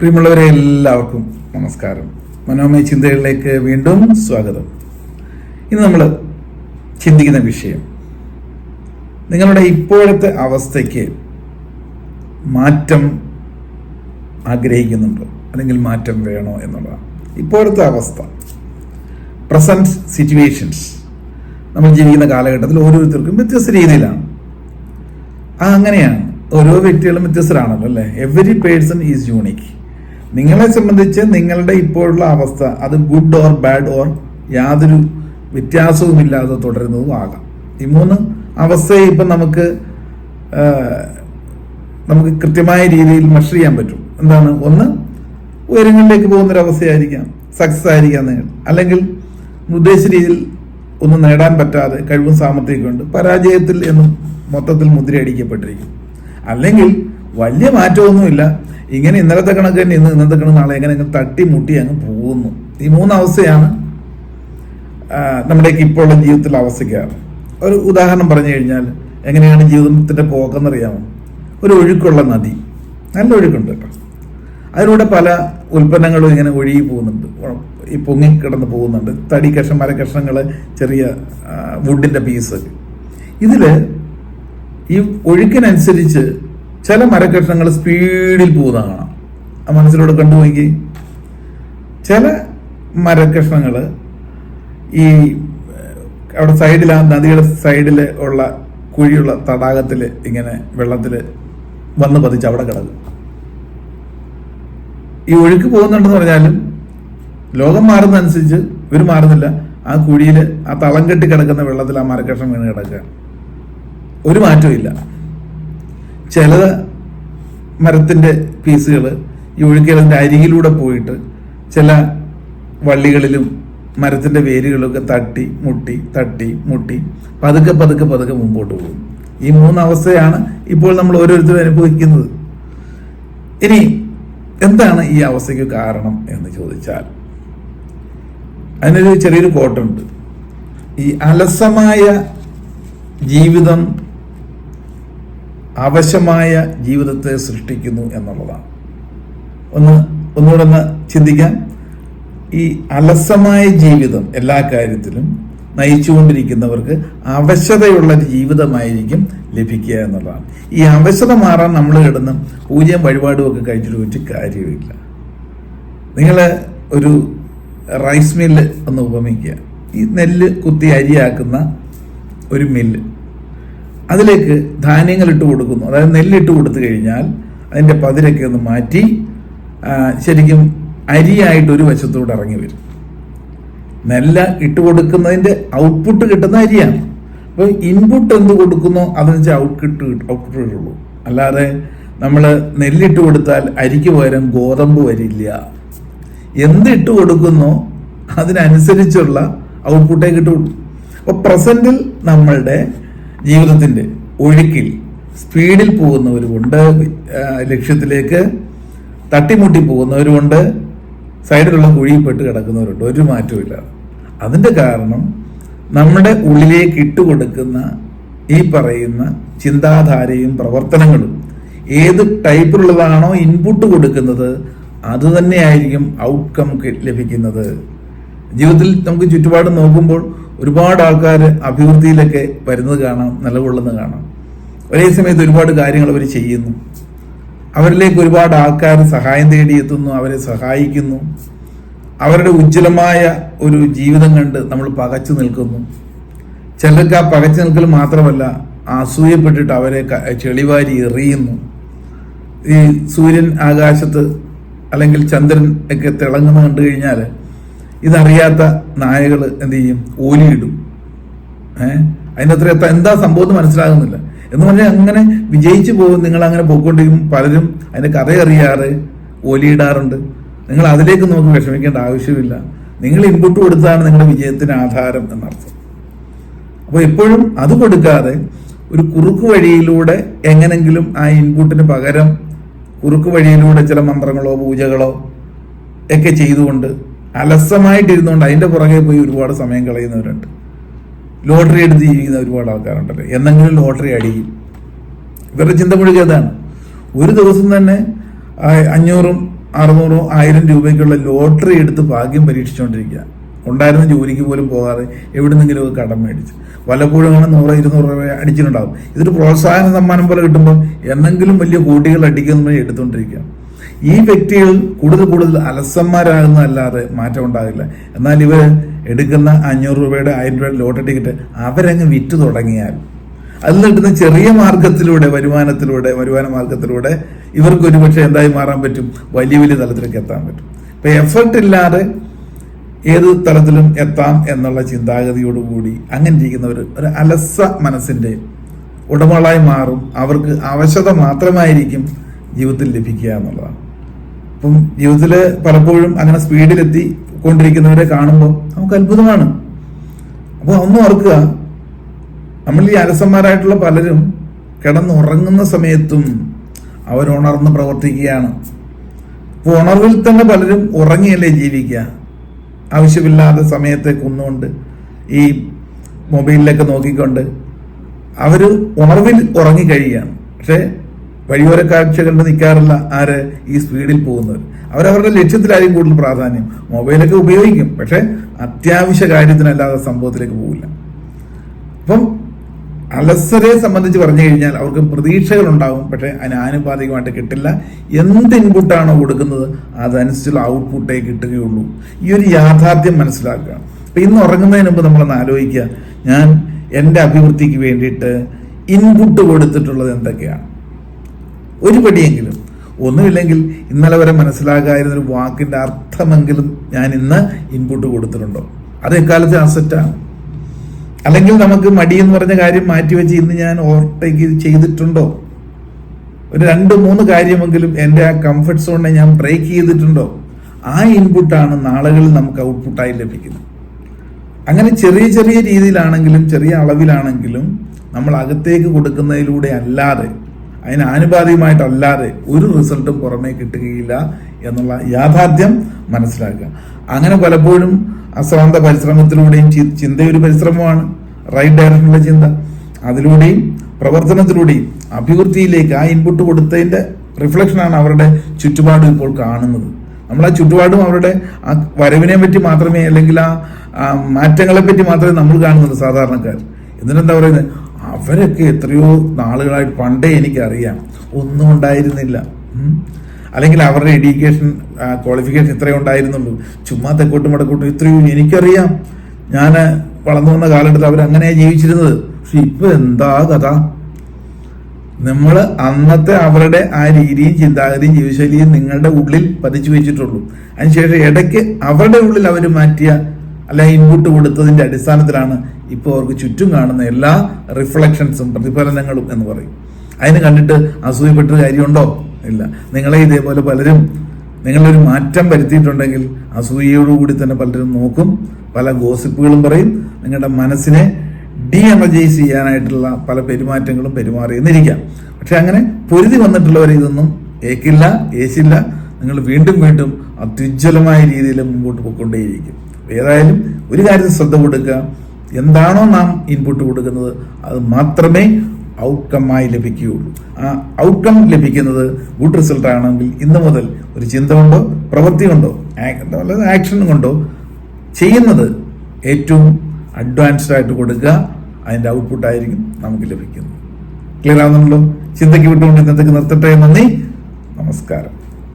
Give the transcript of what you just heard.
പ്രിയമുള്ളവരെ എല്ലാവർക്കും നമസ്കാരം. മനോമയ ചിന്തകളിലേക്ക് വീണ്ടും സ്വാഗതം. ഇന്ന് നമ്മൾ ചിന്തിക്കുന്ന വിഷയം. നിങ്ങളുടെ ഇപ്പോഴത്തെ അവസ്ഥയ്ക്ക് മാറ്റം ആഗ്രഹിക്കുന്നുണ്ടോ? അല്ലെങ്കിൽ മാറ്റം വേണോ എന്നുള്ളതാണ്. ഇപ്പോഴത്തെ അവസ്ഥ. പ്രസന്റ് സിറ്റുവേഷൻസ് നമ്മൾ ജീവിക്കുന്ന കാലഘട്ടത്തിൽ ഓരോരുത്തർക്കും വ്യത്യസ്ത രീതിയിലാണ്. ആ അങ്ങനെയാണ്. ഓരോ വ്യക്തികളും വ്യത്യസ്തരാണല്ലോ അല്ലേ? എവറി പേഴ്സൺ ഈസ് യൂണിക് നിങ്ങളെ സംബന്ധിച്ച് നിങ്ങളുടെ ഇപ്പോഴുള്ള അവസ്ഥ അത് ഗുഡ് ഓർ ബാഡ് ഓർ യാതൊരു വ്യത്യാസവുമില്ലാതെ തുടരുന്നതും ആകാം. ഈ മൂന്ന് അവസ്ഥയെ ഇപ്പം നമുക്ക് നമുക്ക് കൃത്യമായ രീതിയിൽ മെഷർ ചെയ്യാൻ പറ്റും. എന്താണ്? ഒന്ന് ഉയരങ്ങളിലേക്ക് പോകുന്നൊരവസ്ഥയായിരിക്കാം സക്സസ് ആയിരിക്കാം നിങ്ങൾ അല്ലെങ്കിൽ ഉദ്ദേശിച്ച രീതിയിൽ ഒന്നും നേടാൻ പറ്റാതെ കഴിവും സാമർഥ്യമൊക്കെ ഉണ്ട് പരാജയത്തിൽ എന്നും മൊത്തത്തിൽ മുദ്രയടിക്കപ്പെട്ടിരിക്കും അല്ലെങ്കിൽ വലിയ മാറ്റമൊന്നുമില്ല. ഇങ്ങനെ ഇന്നലത്തെ കണക്ക് തന്നെ ഇന്ന് ഇന്നത്തെ കണക്ക് നാളെ എങ്ങനെ അങ്ങ് തട്ടി മുട്ടി അങ്ങ് പോകുന്നു. ഈ മൂന്നവസ്ഥയാണ് അവസ്ഥയാണ് നമ്മുടെയൊക്കെ ഇപ്പോഴുള്ള ജീവിതത്തിൽ അവസ്ഥയ്ക്കാറ് ഒരു ഉദാഹരണം പറഞ്ഞു കഴിഞ്ഞാൽ എങ്ങനെയാണ് ജീവിതത്തിന്റെ പോക്കെന്നറിയാമോ? ഒരു ഒഴുക്കുള്ള നദി. നല്ല ഒഴുക്കുണ്ട് കേട്ടോ. അതിലൂടെ പല ഉൽപ്പന്നങ്ങളും ഇങ്ങനെ ഒഴുകി പോകുന്നുണ്ട്. ഈ പൊങ്ങി കിടന്ന് പോകുന്നുണ്ട്. തടി കഷ്ണം മര കഷ്ണങ്ങൾ ചെറിയ വുഡിന്റെ പീസ് ഇതിൽ ഈ ഒഴുക്കിനനുസരിച്ച് ചില മരക്കഷ്ണങ്ങൾ സ്പീഡിൽ പോകുന്ന കാണാം. മനസ്സിലൂടെ കണ്ടുപോയി ചില മരക്കഷ്ണങ്ങൾ ഈ അവിടെ സൈഡിൽ ആ നദിയുടെ സൈഡിൽ ഉള്ള കുഴിയുള്ള തടാകത്തിൽ ഇങ്ങനെ വെള്ളത്തിൽ വന്ന് പതിച്ച് അവിടെ കിടക്കും. ഈ ഒഴുക്ക് പോകുന്നുണ്ടെന്ന് പറഞ്ഞാലും ലോകം മാറുന്നതനുസരിച്ച് ഇവർ മാറുന്നില്ല. ആ കുഴിയിൽ ആ തളം കെട്ടി കിടക്കുന്ന വെള്ളത്തിൽ ആ മരക്കഷ്ണം വീണ് കിടക്കുക. ഒരു മാറ്റവും ഇല്ല. ചില മരത്തിന്റെ പീസുകൾ ഈ ഒഴുക്കിലതിന്റെ അരികിലൂടെ പോയിട്ട് ചില വള്ളികളിലും മരത്തിന്റെ വേരുകളൊക്കെ തട്ടി മുട്ടി തട്ടി മുട്ടി പതുക്കെ പതുക്കെ പതുക്കെ മുമ്പോട്ട് പോകും. ഈ മൂന്നവസ്ഥയാണ് ഇപ്പോൾ നമ്മൾ ഓരോരുത്തരും അനുഭവിക്കുന്നത്. ഇനി എന്താണ് ഈ അവസ്ഥയ്ക്ക് കാരണം എന്ന് ചോദിച്ചാൽ അതിനൊരു ചെറിയൊരു കോട്ടുണ്ട്. ഈ അലസമായ ജീവിതം അവശമായ ജീവിതത്തെ സൃഷ്ടിക്കുന്നു എന്നുള്ളതാണ്. ഒന്ന് ഒന്നുകൂടെ ഒന്ന് ചിന്തിക്കാം. ഈ അലസമായ ജീവിതം എല്ലാ കാര്യത്തിലും നയിച്ചുകൊണ്ടിരിക്കുന്നവർക്ക് അവശതയുള്ള ജീവിതമായിരിക്കും ലഭിക്കുക എന്നുള്ളതാണ്. ഈ അവശത മാറാൻ നമ്മൾ കിടന്ന് പൂജയും വഴിപാടും ഒക്കെ കഴിച്ചിട്ട് വെച്ച് കാര്യമില്ല നിങ്ങൾ ഒരു റൈസ് മില്ല് ഒന്ന് ഉപമിക്കുക. ഈ നെല്ല് കുത്തി അരിയാക്കുന്ന ഒരു മില്ല്. അതിലേക്ക് ധാന്യങ്ങൾ ഇട്ട് കൊടുക്കുന്നു. അതായത് നെല്ലിട്ട് കൊടുത്തു കഴിഞ്ഞാൽ അതിന്റെ പതിരൊക്കെ ഒന്ന് മാറ്റി ശരിക്കും അരിയായിട്ട് ഒരു വശത്തൂടെ ഇറങ്ങി വരും. നെല്ല ഇട്ട് കൊടുക്കുന്നതിന്റെ ഔട്ട്പുട്ട് കിട്ടുന്ന അരിയാണ്. അപ്പോൾ ഇൻപുട്ട് എന്ത് കൊടുക്കുന്നോ? അതെന്ന് വെച്ചാൽ ഔട്ട്പുട്ട് ഔട്ട്പുട്ട് കിട്ടുള്ളൂ അല്ലാതെ നമ്മൾ നെല്ലിട്ട് കൊടുത്താൽ അരിക്ക് പകരം ഗോതമ്പ് വരില്ല. എന്ത് ഇട്ട് കൊടുക്കുന്നോ? അതിനനുസരിച്ചുള്ള ഔട്ട്പുട്ടേ കിട്ടുള്ളൂ അപ്പോൾ പ്രസന്റിൽ നമ്മളുടെ ജീവിതത്തിന്റെ ഒഴുക്കിൽ സ്പീഡിൽ പോകുന്നവരുമുണ്ട് ലക്ഷ്യത്തിലേക്ക് തട്ടിമുട്ടി പോകുന്നവരുമുണ്ട് സൈഡിലുള്ള കുഴിയിൽപ്പെട്ട് കിടക്കുന്നവരുണ്ട്. ഒരു മാറ്റമില്ല അതിന്റെ കാരണം നമ്മുടെ ഉള്ളിലേക്ക് ഇട്ടുകൊടുക്കുന്ന ഈ പറയുന്ന ചിന്താധാരയും പ്രവർത്തനങ്ങളും ഏത് ടൈപ്പിലുള്ളതാണോ ഇൻപുട്ട് കൊടുക്കുന്നത് അത് തന്നെയായിരിക്കും ഔട്ട്കം ലഭിക്കുന്നത്. ജീവിതത്തിൽ നമുക്ക് ചുറ്റുപാട് നോക്കുമ്പോൾ ഒരുപാട് ആൾക്കാർ അഭിവൃദ്ധിയിലൊക്കെ വരുന്നത് കാണാം നിലകൊള്ളുന്നത് കാണാം. ഒരേ സമയത്ത് ഒരുപാട് കാര്യങ്ങൾ അവർ ചെയ്യുന്നു. അവരിലേക്ക് ഒരുപാട് ആൾക്കാർ സഹായം തേടി എത്തുന്നു അവരെ സഹായിക്കുന്നു. അവരുടെ ഉജ്ജ്വലമായ ഒരു ജീവിതം കണ്ട് നമ്മൾ പകച്ചു നിൽക്കുന്നു. ചിലർക്ക് ആ പകച്ചു നിൽക്കൽ മാത്രമല്ല അസൂയപ്പെട്ടിട്ട് അവരെ ചെളിവാരി എറിയുന്നു. ഈ സൂര്യൻ ആകാശത്ത് അല്ലെങ്കിൽ ചന്ദ്രൻ ഒക്കെ തിളങ്ങുന്ന കണ്ടു കഴിഞ്ഞാൽ ഇതറിയാത്ത നായകൾ എന്ത് ചെയ്യും? ഓലിയിടും. ഏഹ് അതിനത്ര എന്താ സംഭവം മനസ്സിലാകുന്നില്ല. എന്ന് പറഞ്ഞാൽ അങ്ങനെ വിജയിച്ചു പോകും നിങ്ങൾ അങ്ങനെ പോയിക്കൊണ്ടിരിക്കും. പലരും അതിന്റെ കഥ അറിയാറ് ഓലിയിടാറുണ്ട്. നിങ്ങൾ അതിലേക്ക് നോക്കി വിഷമിക്കേണ്ട ആവശ്യമില്ല. നിങ്ങൾ ഇൻപുട്ട് കൊടുത്താണ് നിങ്ങളുടെ വിജയത്തിന് ആധാരം എന്നർത്ഥം. അപ്പോൾ എപ്പോഴും അത് കൊടുക്കാതെ ഒരു കുറുക്ക് വഴിയിലൂടെ എങ്ങനെങ്കിലും ആ ഇൻപുട്ടിന് പകരം കുറുക്ക് വഴിയിലൂടെ ചില മന്ത്രങ്ങളോ പൂജകളോ ഒക്കെ ചെയ്തുകൊണ്ട് അലസമായിട്ടിരുന്നുകൊണ്ട് അതിന്റെ പുറകെ പോയി ഒരുപാട് സമയം കളയുന്നവരുണ്ട്. ലോട്ടറി എടുത്ത് ജീവിക്കുന്ന ഒരുപാട് ആൾക്കാരുണ്ടല്ലോ. എന്തെങ്കിലും ലോട്ടറി അടിക്കും. ഇവരുടെ ചിന്ത മുഴുവൻ അതാണ് ഒരു ദിവസം തന്നെ അഞ്ഞൂറും അറുന്നൂറോ ആയിരം രൂപയ്ക്കുള്ള ലോട്ടറി എടുത്ത് ഭാഗ്യം പരീക്ഷിച്ചുകൊണ്ടിരിക്കുക ഉണ്ടായിരുന്ന ജോലിക്ക് പോലും പോകാതെ എവിടുന്നെങ്കിലും കടം മേടിച്ച്. വല്ലപ്പോഴും അങ്ങനെ നൂറ് ഇരുന്നൂറ് രൂപ അടിച്ചിട്ടുണ്ടാകും ഇതൊരു പ്രോത്സാഹന സമ്മാനം പോലെ കിട്ടുമ്പോൾ എന്തെങ്കിലും വലിയ കൂട്ടികൾ അടിക്കുന്ന എടുത്തുകൊണ്ടിരിക്കുക. ഈ വ്യക്തികൾ കൂടുതൽ കൂടുതൽ അലസന്മാരാകുന്നതല്ലാതെ മാറ്റം ഉണ്ടാകില്ല. എന്നാൽ ഇവർ എടുക്കുന്ന അഞ്ഞൂറ് രൂപയുടെ ആയിരം രൂപയുടെ ലോട്ടറി ടിക്കറ്റ് അവരങ്ങ് വിറ്റ് തുടങ്ങിയാൽ അതിൽ കിട്ടുന്ന ചെറിയ മാർഗത്തിലൂടെ വരുമാനത്തിലൂടെ വരുമാന മാർഗത്തിലൂടെ ഇവർക്ക് ഒരുപക്ഷെ എന്തായി മാറാൻ പറ്റും? വലിയ വലിയ തലത്തിലേക്ക് എത്താൻ പറ്റും. ഇപ്പൊ എഫർട്ട് ഇല്ലാതെ ഏത് തലത്തിലും എത്താം എന്നുള്ള ചിന്താഗതിയോടുകൂടി അങ്ങനെ ഇരിക്കുന്നവർ ഒരു അലസ മനസ്സിന്റെ ഉടമകളായി മാറും. അവർക്ക് അവശത മാത്രമായിരിക്കും ജീവിതത്തിൽ ലഭിക്കുക എന്നുള്ളതാണ്. അപ്പം ജീവിതത്തിൽ പലപ്പോഴും അങ്ങനെ സ്പീഡിലെത്തി കൊണ്ടിരിക്കുന്നവരെ കാണുമ്പോൾ നമുക്ക് അത്ഭുതമാണ്. അപ്പോൾ ഒന്ന് ഓർക്കുക. നമ്മൾ ഈ അലസന്മാരായിട്ടുള്ള പലരും കിടന്നുറങ്ങുന്ന സമയത്തും അവർ ഉണർന്ന് പ്രവർത്തിക്കുകയാണ്. അപ്പോൾ ഉണർവിൽ തന്നെ പലരും ഉറങ്ങിയല്ലേ ജീവിക്കുക? ആവശ്യമില്ലാത്ത സമയത്തെ കൊന്നുകൊണ്ട് ഈ മൊബൈലിലൊക്കെ നോക്കിക്കൊണ്ട് അവർ ഉണർവിൽ ഉറങ്ങിക്കഴിയുകയാണ്. പക്ഷേ വഴിയോര കാഴ്ച കണ്ട് നിൽക്കാറില്ല ആര് ഈ സ്പീഡിൽ പോകുന്നവർ. അവരവരുടെ ലക്ഷ്യത്തിലായിരിക്കും കൂടുതൽ പ്രാധാന്യം. മൊബൈലൊക്കെ ഉപയോഗിക്കും പക്ഷേ അത്യാവശ്യ കാര്യത്തിനല്ലാതെ സംഭവത്തിലേക്ക് പോകില്ല അപ്പം അലസരെ സംബന്ധിച്ച് പറഞ്ഞു കഴിഞ്ഞാൽ അവർക്ക് പ്രതീക്ഷകൾ ഉണ്ടാകും പക്ഷേ അതിന് ആനുപാതികമായിട്ട് കിട്ടില്ല. എന്ത് ഇൻപുട്ടാണോ കൊടുക്കുന്നത് അതനുസരിച്ചുള്ള ഔട്ട്പുട്ടേ കിട്ടുകയുള്ളൂ. ഈ ഒരു യാഥാർത്ഥ്യം മനസ്സിലാക്കുക. അപ്പം ഇന്ന് ഉറങ്ങുന്നതിന് മുമ്പ് നമ്മളൊന്ന് ആലോചിക്കുക. ഞാൻ എന്റെ അഭിവൃദ്ധിക്ക് വേണ്ടിയിട്ട് ഇൻപുട്ട് കൊടുത്തിട്ടുള്ളത് എന്തൊക്കെയാണ്? ഒരു പടിയെങ്കിലും ഒന്നുമില്ലെങ്കിൽ ഇന്നലെ വരെ മനസ്സിലാകാതിരുന്ന ഒരു വാക്കിന്റെ അർത്ഥമെങ്കിലും ഞാൻ ഇന്ന് ഇൻപുട്ട് കൊടുത്തിട്ടുണ്ടോ? അത് എക്കാലത്തെ അസറ്റാണ് അല്ലെങ്കിൽ നമുക്ക് മടി എന്ന് പറഞ്ഞ കാര്യം മാറ്റിവെച്ച് ഇന്ന് ഞാൻ ഓവർടേക്ക് ചെയ്തിട്ടുണ്ടോ? ഒരു രണ്ട് മൂന്ന് കാര്യമെങ്കിലും എന്റെ ആ കംഫർട്ട് സോണിനെ ഞാൻ ബ്രേക്ക് ചെയ്തിട്ടുണ്ടോ? ആ ഇൻപുട്ടാണ് നാളുകളിൽ നമുക്ക് ഔട്ട്പുട്ടായി ലഭിക്കുന്നത്. അങ്ങനെ ചെറിയ ചെറിയ രീതിയിലാണെങ്കിലും ചെറിയ അളവിലാണെങ്കിലും നമ്മൾ അകത്തേക്ക് കൊടുക്കുന്നതിലൂടെ അല്ലാതെ അതിന് ആനുപാതികമായിട്ടല്ലാതെ ഒരു റിസൾട്ടും പുറമേ കിട്ടുകയില്ല എന്നുള്ള യാഥാർത്ഥ്യം മനസ്സിലാക്കുക. അങ്ങനെ പലപ്പോഴും അശ്രാന്ത പരിശ്രമത്തിലൂടെയും ചിന്ത ചിന്തയൊരു പരിശ്രമമാണ്. റൈറ്റ് ഡയറക്ഷനുള്ള ചിന്ത. അതിലൂടെയും പ്രവർത്തനത്തിലൂടെയും അഭിവൃദ്ധിയിലേക്ക് ആ ഇൻപുട്ട് കൊടുത്തതിന്റെ റിഫ്ലക്ഷനാണ് അവരുടെ ചുറ്റുപാടും ഇപ്പോൾ കാണുന്നത്. നമ്മൾ ആ ചുറ്റുപാടും അവരുടെ ആ വരവിനെ പറ്റി മാത്രമേ അല്ലെങ്കിൽ ആ മാറ്റങ്ങളെ പറ്റി മാത്രമേ നമ്മൾ കാണുന്നുള്ളൂ സാധാരണക്കാർ. എന്നിട്ടെന്താ പറയുന്നത്? അവരൊക്കെ എത്രയോ നാളുകളായിട്ട് പണ്ടേ എനിക്കറിയാം. ഒന്നും ഉണ്ടായിരുന്നില്ല. അല്ലെങ്കിൽ അവരുടെ എഡ്യൂക്കേഷൻ ക്വാളിഫിക്കേഷൻ ഇത്രയും ഉണ്ടായിരുന്നുള്ളൂ. ചുമ്മാ തെക്കോട്ടും വടക്കോട്ടും ഇത്രയും എനിക്കറിയാം. ഞാൻ വളർന്നു വന്ന കാലഘട്ടത്തിൽ അവർ അങ്ങനെയാണ് ജീവിച്ചിരുന്നത്. പക്ഷെ ഇപ്പൊ എന്താ കഥ? നമ്മൾ അന്നത്തെ അവരുടെ ആ രീതിയും ചിന്താഗതിയും ജീവിതശൈലിയും നിങ്ങളുടെ ഉള്ളിൽ പതിച്ചു വെച്ചിട്ടുള്ളൂ. അതിനുശേഷം ഇടയ്ക്ക് അവരുടെ ഉള്ളിൽ അവർ മാറ്റിയ അല്ല ഇൻപുട്ട് കൊടുത്തതിന്റെ അടിസ്ഥാനത്തിലാണ് ഇപ്പോൾ അവർക്ക് ചുറ്റും കാണുന്ന എല്ലാ റിഫ്ലക്ഷൻസും പ്രതിഫലനങ്ങളും എന്ന് പറയും. അതിന് കണ്ടിട്ട് അസൂയപ്പെട്ട കാര്യമുണ്ടോ? ഇല്ല. നിങ്ങളെ ഇതേപോലെ പലരും നിങ്ങളൊരു മാറ്റം വരുത്തിയിട്ടുണ്ടെങ്കിൽ അസൂയയോടുകൂടി തന്നെ പലരും നോക്കും പല ഗോസിപ്പുകളും പറയും നിങ്ങളുടെ മനസ്സിനെ ഡി എനർജൈസ് ചെയ്യാനായിട്ടുള്ള പല പെരുമാറ്റങ്ങളും പെരുമാറിയെന്നിരിക്കാം. പക്ഷെ അങ്ങനെ പൊരുതി വന്നിട്ടുള്ളവരെ ഇതൊന്നും ഏക്കില്ല ഏശില്ല. നിങ്ങൾ വീണ്ടും വീണ്ടും അത്യുജ്വലമായ രീതിയിൽ മുമ്പോട്ട് പോയിക്കൊണ്ടേയിരിക്കും. ഏതായാലും ഒരു കാര്യത്തിൽ ശ്രദ്ധ കൊടുക്കുക. എന്താണോ നാം ഇൻപുട്ട് കൊടുക്കുന്നത് അത് മാത്രമേ ഔട്ട്കമ്മായി ലഭിക്കുകയുള്ളൂ. ആ ഔട്ട്കം ലഭിക്കുന്നത് ഗുഡ് റിസൾട്ട് ആണെങ്കിൽ ഇന്ന് മുതൽ ഒരു ചിന്ത കൊണ്ടോ പ്രവൃത്തി കൊണ്ടോ ആക്ഷൻ കൊണ്ടോ ചെയ്യുന്നത് ഏറ്റവും അഡ്വാൻസ്ഡ് ആയിട്ട് കൊടുക്കുക അതിന്റെ ഔട്ട്പുട്ട് ആയിരിക്കും നമുക്ക് ലഭിക്കുന്നത്. ക്ലിയർ ആവുന്നുണ്ടല്ലോ? ചിന്തയ്ക്ക് വിട്ടുകൊണ്ട് ഇന്നത്തേക്ക് നിർത്തട്ടെ നന്ദി. നമസ്കാരം.